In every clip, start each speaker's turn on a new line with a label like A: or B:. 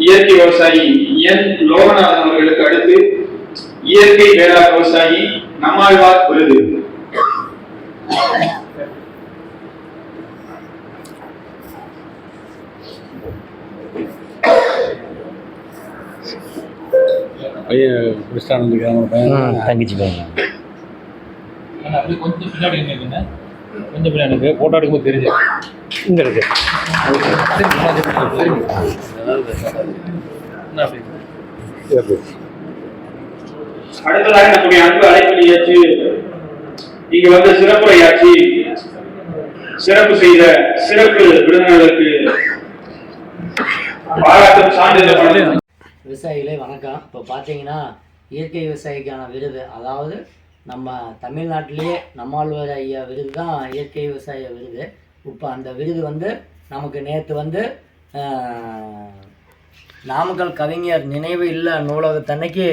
A: இயற்கை விவசாயி என் லோகநாதன் அவர்களுக்கு அடுத்து இயற்கை வேளாண் விவசாயி நம்மாழ்வார் விருது
B: பையன் பையன்
C: தங்கச்சி பையன்
D: கொஞ்சம் பின்னாடி. கொஞ்சம் பின்னாடி நின்னுங்க. photo எடுக்கும்போது தெரியுது.
C: இங்கே இருக்கு?
A: அடுத்ததாக நம்முடைய அன்பு அழைப்பில் ஏற்று இங்கு வந்து சிறப்புரையாற்றி சிறப்பு செய்த சிறப்பு விருந்தினர்களுக்கு பாராட்டும் சான்றிதழ்
C: விவசாயிகளே வணக்கம் இப்போ பார்த்தீங்கன்னா இயற்கை விவசாயிக்கான விருது அதாவது நம்ம தமிழ்நாட்டிலேயே நம்மாழ்வார் ஐயா விருது தான் இயற்கை விவசாய விருது. இப்போ அந்த விருது வந்து நமக்கு நேற்று வந்து நாமக்கல் கவிஞர் நினைவு இல்லை நூலகத்தன்னைக்கு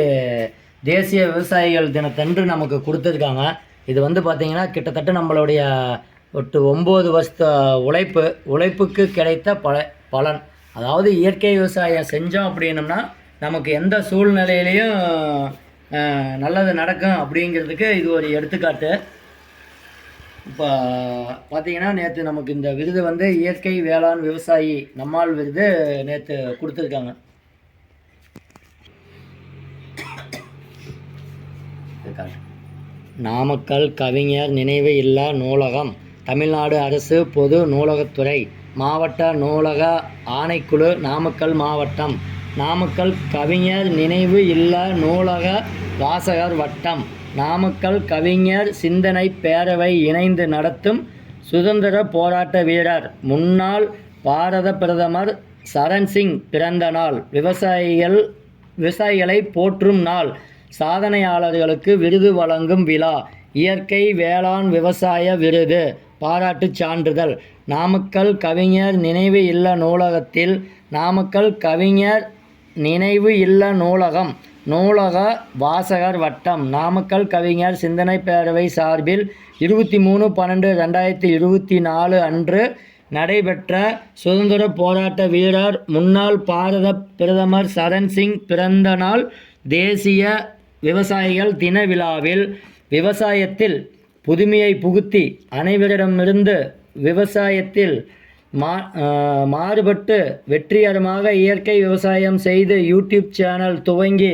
C: தேசிய விவசாயிகள் தினத்தன்று நமக்கு கொடுத்துருக்காங்க. இது வந்து பார்த்திங்கன்னா கிட்டத்தட்ட நம்மளுடைய ஒட்டு ஒம்பது வருஷ உழைப்பு உழைப்புக்கு கிடைத்த பல பலன். அதாவது இயற்கை விவசாயம் செஞ்சோம் அப்படின்னம்னா நமக்கு எந்த சூழ்நிலையிலையும் நல்லது நடக்கும் அப்படிங்கிறதுக்கு இது ஒரு எடுத்துக்காட்டு. இப்போ பார்த்தீங்கன்னா நேற்று நமக்கு இந்த விருது வந்து இயற்கை வேளாண் விவசாயி நம்மால் விருது நேற்று கொடுத்துருக்காங்க. நாமக்கல் கவிஞர் நினைவு இல்லா நூலகம் தமிழ்நாடு அரசு பொது நூலகத்துறை மாவட்ட நூலக ஆணைக்குழு நாமக்கல் மாவட்டம். நாமக்கல் கவிஞர் நினைவு இல்ல நூலக வாசகர் வட்டம். நாமக்கல் கவிஞர் சிந்தனை பேரவை இணைந்து நடத்தும் சுதந்திர போராட்ட வீரர். முன்னாள் பாரத பிரதமர் சரண் சிங் பிறந்த நாள். விவசாயிகள் விவசாயிகளை போற்றும் நாள். சாதனையாளர்களுக்கு விருது வழங்கும் விழா. இயற்கை வேளாண் விவசாய விருது. பாராட்டுச் சான்றிதழ். நாமக்கல் கவிஞர் நினைவு இல்ல நூலகத்தில் நாமக்கல் கவிஞர் நினைவு இல்ல நூலகம். நூலக வாசகர் வட்டம். நாமக்கல் கவிஞர் சிந்தனை பேரவை சார்பில் இருபத்தி மூணு பன்னெண்டு ரெண்டாயிரத்தி இருபத்தி நாலு அன்று நடைபெற்ற சுதந்திர போராட்ட வீரர் முன்னாள் பாரத பிரதமர் சரண் சிங் பிறந்த நாள் தேசிய விவசாயிகள் தின விழாவில் விவசாயத்தில் புதுமையை புகுத்தி அனைவரிடமிருந்து விவசாயத்தில் மா மாறுபட்டு வெற்றிகரமாக இயற்கை விவசாயம் செய்து யூடியூப் சேனல் துவங்கி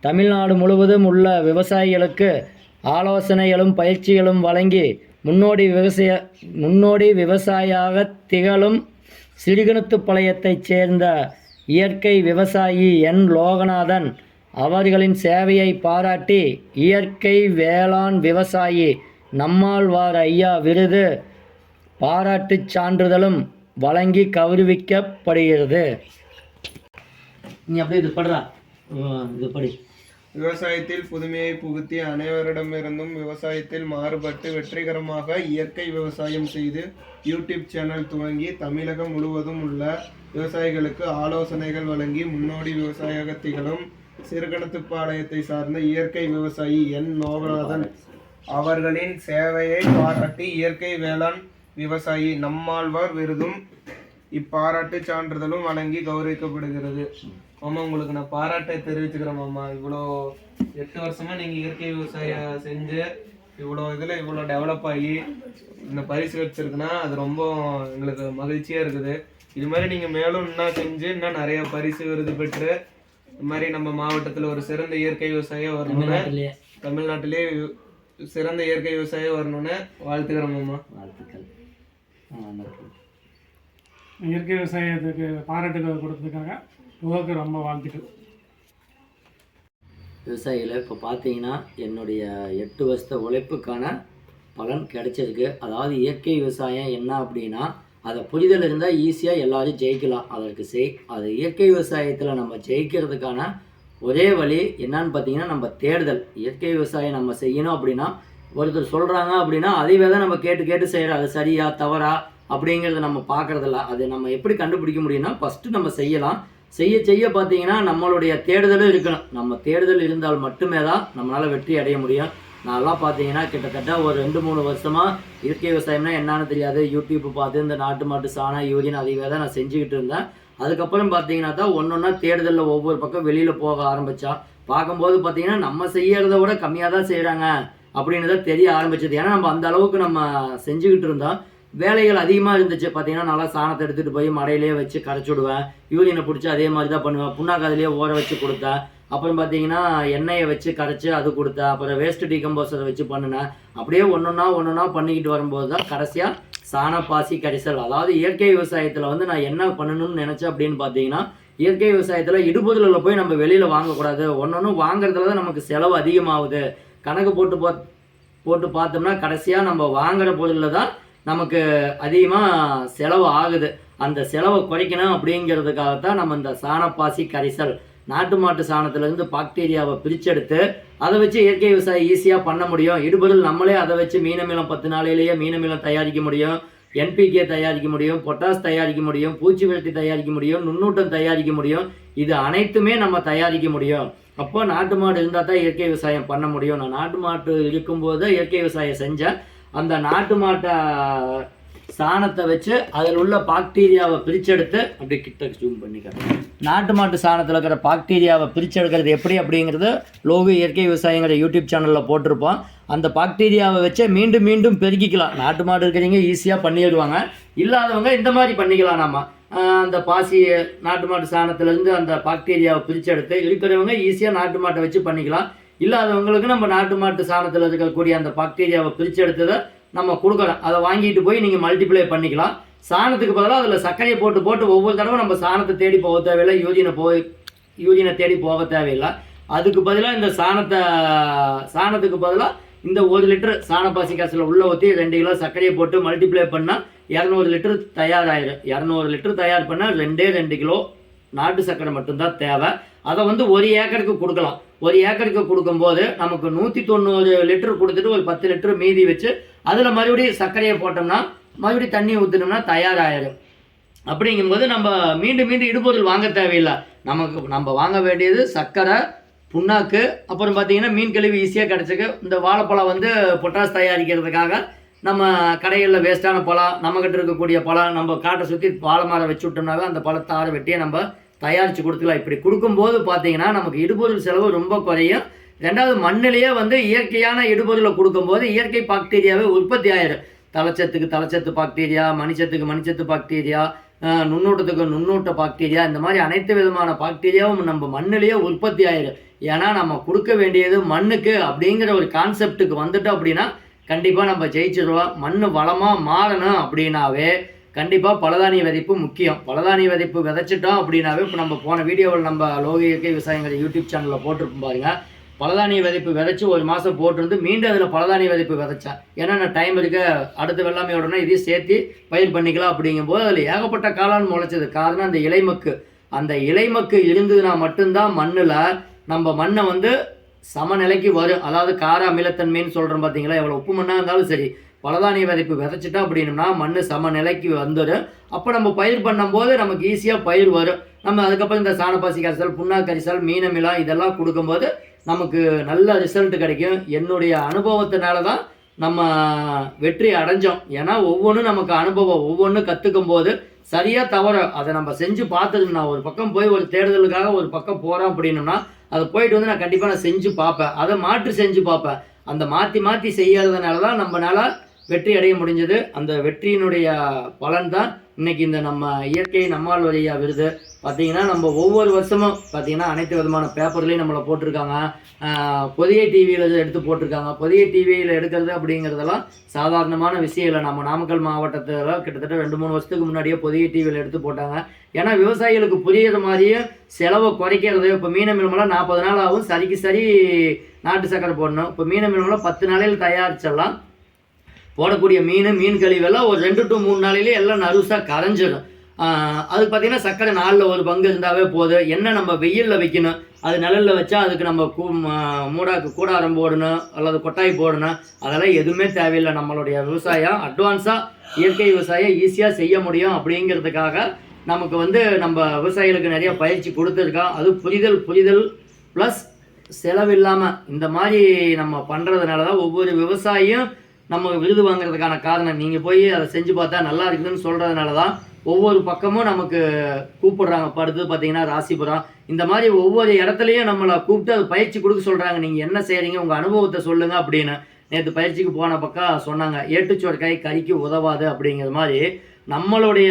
C: தமிழ்நாடு முழுவதும் உள்ள விவசாயிகளுக்கு ஆலோசனைகளும் பயிற்சிகளும் வழங்கி முன்னோடி விவசாய முன்னோடி விவசாயியாக திகழும் சிறுகணுத்துப்பாளையத்தைச் சேர்ந்த இயற்கை விவசாயி என். லோகநாதன் அவர்களின் சேவையை பாராட்டி இயற்கை வேளாண் விவசாயி நம்மாழ்வார் ஐயா விருது பாராட்டுச் சான்றிதழும் வழங்கி கௌரவிக்கப்படுகிறது. நீ அப்படியே இது படுறா. இது படி.
E: விவசாயத்தில் புதுமையை புகுத்தி அனைவரிடமிருந்தும் விவசாயத்தில் மாறுபட்டு வெற்றிகரமாக இயற்கை விவசாயம் செய்து யூடியூப் சேனல் துவங்கி தமிழகம் முழுவதும் உள்ள விவசாயிகளுக்கு ஆலோசனைகள் வழங்கி முன்னோடி விவசாயியாக திகழும் சிறுகணத்துப்பாளையத்தை சார்ந்த இயற்கை விவசாயி என். லோகநாதன் அவர்களின் சேவையை பாராட்டி இயற்கை வேளாண் விவசாயி நம்மாழ்வார் விருதும் இப்பாராட்டு சான்றிதழும் வழங்கி கௌரவிக்கப்படுகிறது. மாமா உங்களுக்கு நான் பாராட்டை தெரிவிச்சுக்கிறேன் மாமா. இவ்வளோ எட்டு வருஷமா நீங்க இயற்கை விவசாயம் செஞ்சு இவ்வளோ இதுல இவ்வளோ டெவலப் ஆகி இந்த பரிசு வச்சிருக்குன்னா அது ரொம்ப எங்களுக்கு மகிழ்ச்சியா இருக்குது. இது மாதிரி நீங்க மேலும் இன்னும் செஞ்சு இன்னும் நிறைய பரிசு விருது பெற்று இந்த மாதிரி நம்ம மாவட்டத்துல ஒரு சிறந்த இயற்கை விவசாயம் வரணும்னு
C: தமிழ்நாட்டிலே
E: சிறந்த இயற்கை விவசாயம் வரணும்னு வாழ்த்துக்கிறேன் மாமா.
C: வாழ்த்துக்கள்.
F: இயற்கை விவசாயத்துக்கு பாராட்டுகள் கொடுத்ததுக்காக உலக ரொம்ப வாழ்த்துக்கள்.
C: விவசாயிகளை இப்போ பார்த்தீங்கன்னா என்னுடைய எட்டு வருஷத்த உழைப்புக்கான பலன் கிடைச்சிருக்கு. அதாவது இயற்கை விவசாயம் என்ன அப்படின்னா அதை புரிதல் இருந்தால் ஈஸியாக எல்லாரும் ஜெயிக்கலாம். அதற்கு செய் அது இயற்கை விவசாயத்தில் நம்ம ஜெயிக்கிறதுக்கான ஒரே வழி என்னன்னு பார்த்தீங்கன்னா நம்ம தேடுதல். இயற்கை விவசாயம் நம்ம செய்யணும் அப்படின்னா ஒருத்தர் சொல்கிறாங்க அப்படின்னா அதைவே தான் நம்ம கேட்டு கேட்டு செய்கிறோம் அது சரியா தவறா அப்படிங்கிறத நம்ம பார்க்குறதில்ல. அது நம்ம எப்படி கண்டுபிடிக்க முடியும்னா ஃபஸ்ட்டு நம்ம செய்யலாம். செய்ய செய்ய பார்த்தீங்கன்னா நம்மளுடைய தேடுதலும் இருக்கணும். நம்ம தேடுதல் இருந்தால் மட்டுமே தான் நம்மளால் வெற்றி அடைய முடியும். நான்லாம் பார்த்தீங்கன்னா கிட்டத்தட்ட ஒரு ரெண்டு மூணு வருஷமாக இயற்கை விவசாயம்னா என்னன்னு தெரியாது. யூடியூப் பார்த்து இந்த நாட்டு மாட்டு சாணம் யூரியன் அதைவே தான் நான் செஞ்சுக்கிட்டு இருந்தேன். அதுக்கப்புறம் பார்த்தீங்கன்னா தான் ஒன்று ஒன்றா தேடுதலில் ஒவ்வொரு பக்கம் வெளியில் போக ஆரம்பித்தா பார்க்கும்போது பார்த்தீங்கன்னா நம்ம செய்யறதை விட கம்மியாக தான் செய்கிறாங்க அப்படின்னு தான் தெரிய ஆரம்பிச்சது. ஏன்னா நம்ம அந்த அளவுக்கு நம்ம செஞ்சுக்கிட்டு இருந்தோம் வேலைகள் அதிகமாக இருந்துச்சு. பார்த்தீங்கன்னா நல்லா சாணத்தை எடுத்துகிட்டு போய் மடையிலேயே வச்சு கரைச்சி விடுவேன். யூரியனை பிடிச்சி அதே மாதிரி தான் பண்ணுவேன். புண்ணாக்கு அதிலேயே ஊற வச்சு கொடுத்தேன் அப்புறம் பார்த்தீங்கன்னா எண்ணெயை வச்சு கரைச்சி அது கொடுத்தேன் அப்புறம் வேஸ்ட் டீகம்போசரை வச்சு பண்ணினேன். அப்படியே ஒன்றுனா ஒன்றுனா பண்ணிக்கிட்டு வரும்போது தான் கடைசியாக சாண பாசி கரிசல். அதாவது இயற்கை விவசாயத்தில் வந்து நான் என்ன பண்ணணும்னு நினச்சேன் அப்படின்னு பார்த்தீங்கன்னா இயற்கை விவசாயத்தில் இடுபொருளில் போய் நம்ம வெளியில் வாங்கக்கூடாது. ஒன்று வாங்குறதுல தான் நமக்கு செலவு அதிகமாகுது. கணக்கு போட்டு பா போட்டு பார்த்தோம்னா கடைசியாக நம்ம வாங்குகிற பொருளில் தான் நமக்கு அதிகமாக செலவு ஆகுது. அந்த செலவை குறைக்கணும் அப்படிங்கிறதுக்காக தான் நம்ம இந்த சாணப்பாசி கரிசல் நாட்டு மாட்டு சாணத்துலேருந்து பாக்டீரியாவை பிரிச்செடுத்து அதை வச்சு இயற்கை விவசாயம் ஈஸியாக பண்ண முடியும். இடுபொருள் நம்மளே அதை வச்சு மீனமிலம் பத்து நாளையிலேயே மீனமிலம் தயாரிக்க முடியும். என்பிகே தயாரிக்க முடியும் பொட்டாஸ் தயாரிக்க முடியும் பூச்சி விரட்டி தயாரிக்க முடியும் நுண்ணூட்டம் தயாரிக்க முடியும். இது அனைத்துமே நம்ம தயாரிக்க முடியும். அப்போ நாட்டு மாடு இருந்தால் தான் இயற்கை விவசாயம் பண்ண முடியும். நான் நாட்டு மாட்டு இருக்கும்போது இயற்கை விவசாயம் செஞ்சேன். அந்த நாட்டு மாட்டை சாணத்தை வச்சு அதில் உள்ள பாக்டீரியாவை பிரிச்செடுத்து அப்படி கிட்ட ஜூம் பண்ணிக்கிறேன் நாட்டு மாட்டு சாணத்தில் இருக்கிற பாக்டீரியாவை பிரிச்செடுக்கிறது எப்படி அப்படிங்கிறது லோகு இயற்கை விவசாயங்கிற யூடியூப் சேனலில் போட்டிருப்போம். அந்த பாக்டீரியாவை வச்சு மீண்டும் மீண்டும் பெருக்கிக்கலாம் நாட்டு மாடு இருக்கிறவங்க ஈஸியாக பண்ணிடுவாங்க. இல்லாதவங்க இந்த மாதிரி பண்ணிக்கலாம் நாம. அந்த பாசியை நாட்டு மாட்டு சாணத்துலேருந்து அந்த பாக்டீரியாவை பிரிச்செடுத்து இருக்கிறவங்க ஈஸியாக நாட்டு மாட்டை வச்சு பண்ணிக்கலாம். இல்லாதவங்களுக்கு நம்ம நாட்டு மாட்டு சாணத்தில் இருக்கக்கூடிய அந்த பாக்டீரியாவை பிரிச்செடுத்ததை நம்ம கொடுக்கலாம். அதை வாங்கிட்டு போய் நீங்கள் மல்டிப்ளை பண்ணிக்கலாம். சாணத்துக்கு பதிலாக அதில் சர்க்கரையை போட்டு போட்டு ஒவ்வொரு தடவை நம்ம சாணத்தை தேடி போக தேவையில்லை. யூரியனை போய் யூரியனை தேடி போக தேவையில்லை. அதுக்கு பதிலாக இந்த சாணத்தை சாணத்துக்கு பதிலாக இந்த ஒரு லிட்டர் சாணப்பாசி காசில் உள்ள ஊற்றி ரெண்டு கிலோ சர்க்கரையை போட்டு மல்டிப்ளை பண்ணால் இரநூறு லிட்டர் தயாராகிடும் இரநூறு லிட்டர் தயார் பண்ணால் ரெண்டே ரெண்டு கிலோ நாட்டு சர்க்கரை மட்டும்தான் தேவை. அதை வந்து ஒரு ஏக்கருக்கு கொடுக்கலாம். ஒரு ஏக்கருக்கு கொடுக்கும்போது நமக்கு நூற்றி தொண்ணூறு லிட்டர் கொடுத்துட்டு ஒரு பத்து லிட்டர் மீதி வச்சு அதில் மறுபடியும் சர்க்கரையை போட்டோம்னா மறுபடியும் தண்ணி ஊற்றினோம்னா தயாராகிடும் அப்படிங்கும்போது நம்ம மீண்டும் மீண்டும் இடுபொருள் வாங்க தேவையில்லை. நமக்கு நம்ம வாங்க வேண்டியது சர்க்கரை புண்ணாக்கு அப்புறம் பார்த்தீங்கன்னா மீன் கழிவு ஈஸியாக கிடச்சிக்கு இந்த வாழைப்பழம் வந்து பொட்டாஸ் தயாரிக்கிறதுக்காக நம்ம கடைகளில் வேஸ்ட்டான பழம் நம்மக்கிட்ட இருக்கக்கூடிய பழம் நம்ம காட்டை சுற்றி வாழை மரம் வச்சு விட்டோம்னாவே அந்த பழத்தை ஆற வெட்டியே நம்ம தயாரித்து கொடுத்துக்கலாம். இப்படி கொடுக்கும்போது பார்த்தீங்கன்னா நமக்கு இடுபொருள் செலவு ரொம்ப குறையும். ரெண்டாவது மண்ணிலேயே வந்து இயற்கையான இடுபொருளை கொடுக்கும்போது இயற்கை பாக்டீரியாவே உற்பத்தி ஆயிடும் தலைச்சத்துக்கு தலைச்சத்து பாக்டீரியா மணிச்சத்துக்கு மணிச்சத்து பாக்டீரியா நுண்ணூட்டத்துக்கு நுண்ணூட்ட பாக்டீரியா இந்த மாதிரி அனைத்து விதமான பாக்டீரியாவும் நம்ம மண்ணிலேயே உற்பத்தி ஆயிடும் ஏன்னா நம்ம கொடுக்க வேண்டியது மண்ணுக்கு அப்படிங்கிற ஒரு கான்செப்டுக்கு வந்துட்டோம் அப்படின்னா கண்டிப்பாக நம்ம ஜெயிச்சிடுவோம் மண் வளமாக மாறணும் அப்படின்னாவே கண்டிப்பாக பலதானிய விதைப்பு முக்கியம். பலதானிய விதைப்பு விதைச்சிட்டோம் அப்படின்னாவே இப்போ நம்ம போன வீடியோவில் நம்ம லோக இயற்கை விவசாயங்கள் யூடியூப் சேனலில் போட்டிருப்போம் பாருங்க. பலதானிய விதைப்பு விதைச்சி ஒரு மாதம் போட்டிருந்து மீண்டும் அதில் பலதானிய விதைப்பு விதைச்சேன் ஏன்னா நான் டைம் இருக்க? அடுத்த வெள்ளாமை உடனே இதையும் சேர்த்து பயிர் பண்ணிக்கலாம் அப்படிங்கும்போது அதில் ஏகப்பட்ட காளான் முளைச்சது. காரணம் அந்த இலைமக்கு. அந்த இலைமக்கு இருந்ததுன்னா மட்டும்தான் மண்ணில் நம்ம மண்ணை வந்து சமநிலைக்கு வரும் அதாவது கார அமிலத்தன்மைன்னு சொல்கிறோம் பார்த்தீங்களா எவ்வளோ உப்பு மண்ணாக இருந்தாலும் சரி பலதானிய விதைப்பு விதைச்சிட்டா அப்படின்னா மண் சமநிலைக்கு வந்துடும் அப்போ நம்ம பயிர் பண்ணும்போது நமக்கு ஈஸியாக பயிர் வரும். நம்ம அதுக்கப்புறம் இந்த சாணப்பாசி கரிசல் புண்ணாக்கு கரிசல் மீனமிலா இதெல்லாம் கொடுக்கும்போது நமக்கு நல்ல ரிசல்ட் கிடைக்கும். என்னுடைய அனுபவத்தினால தான் நம்ம வெற்றி அடைஞ்சோம். ஏன்னா ஒவ்வொன்றும் நமக்கு அனுபவம் ஒவ்வொன்றும் கற்றுக்கும் போது சரியாக தவற. அதை நம்ம செஞ்சு பார்த்ததுன்னா ஒரு பக்கம் போய் ஒரு தேடுதலுக்காக ஒரு பக்கம் போகிறோம் அப்படின்னோம்னா அதை போயிட்டு வந்து நான் கண்டிப்பாக நான் செஞ்சு பார்ப்பேன். அதை மாற்றி செஞ்சு பார்ப்பேன். அந்த மாற்றி மாற்றி செய்யறதுனால தான் நம்மளால் வெற்றி அடைய முடிஞ்சது. அந்த வெற்றியினுடைய பலன் தான் இன்னைக்கு இந்த நம்ம இயற்கை நம்மால் வழியா விருது. பார்த்தீங்கன்னா நம்ம ஒவ்வொரு வருஷமும் பார்த்தீங்கன்னா அனைத்து விதமான பேப்பர்லேயும் நம்மளை போட்டிருக்காங்க. புதிய டிவியில் எடுத்து போட்டிருக்காங்க. புதிய டிவியில் எடுக்கிறது அப்படிங்கிறதெல்லாம் சாதாரணமான விஷயம் இல்லை. நம்ம நாமக்கல் மாவட்டத்தில் கிட்டத்தட்ட ரெண்டு மூணு வருஷத்துக்கு முன்னாடியே புதிய டிவியில் எடுத்து போட்டாங்க. ஏன்னா விவசாயிகளுக்கு புரியுற மாதிரியும் செலவை குறைக்கிறது. இப்போ மீன மிளமெல்லாம் நாற்பது நாள் ஆகும். சரிக்கு சரி நாட்டு சக்கரை போடணும். இப்போ மீன மிளமெல்லாம் பத்து நாளையில் தயாரிச்சிடலாம். போடக்கூடிய மீன் மீன் கழிவெல்லாம் ஒரு ரெண்டு டு மூணு நாளையிலே எல்லாம் நறுசாக கரைஞ்சிடும் அது அதுக்கு பார்த்தீங்கன்னா சர்க்கரை நாளில் ஒரு பங்கு இருந்தாவே போதும். என்ன நம்ம வெயிலில் வைக்கணும். அது நிழலில் வச்சா அதுக்கு நம்ம கூ மூடாக்கு கூடாரம் போடணும் அல்லது கொட்டாய் போடணும். அதெல்லாம் எதுவுமே தேவையில்லை. நம்மளுடைய விவசாயம் அட்வான்ஸாக இயற்கை விவசாயம் ஈஸியாக செய்ய முடியும் அப்படிங்கிறதுக்காக நமக்கு வந்து நம்ம விவசாயிகளுக்கு நிறைய பயிற்சி கொடுத்துருக்கோம். அது புரிதல் புரிதல் ப்ளஸ் செலவில்லாமல் இந்த மாதிரி நம்ம பண்ணுறதுனால தான் ஒவ்வொரு விவசாயியும் நம்ம விருது வாங்குறதுக்கான காரணம் நீங்கள் போய் அதை செஞ்சு பார்த்தா நல்லா இருக்குதுன்னு சொல்கிறதுனால தான் ஒவ்வொரு பக்கமும் நமக்கு கூப்பிடுறாங்க. படுத்து பார்த்தீங்கன்னா ராசிபுரம். இந்த மாதிரி ஒவ்வொரு இடத்துலையும் நம்மளை கூப்பிட்டு அது பயிற்சி கொடுக்க சொல்கிறாங்க நீங்கள் என்ன செய்கிறீங்க உங்கள் அனுபவத்தை சொல்லுங்கள் அப்படின்னு. நேற்று பயிற்சிக்கு போன பக்கம் சொன்னாங்க ஏட்டுச்சோர் கை கறிக்கு உதவாது அப்படிங்கிற மாதிரி நம்மளுடைய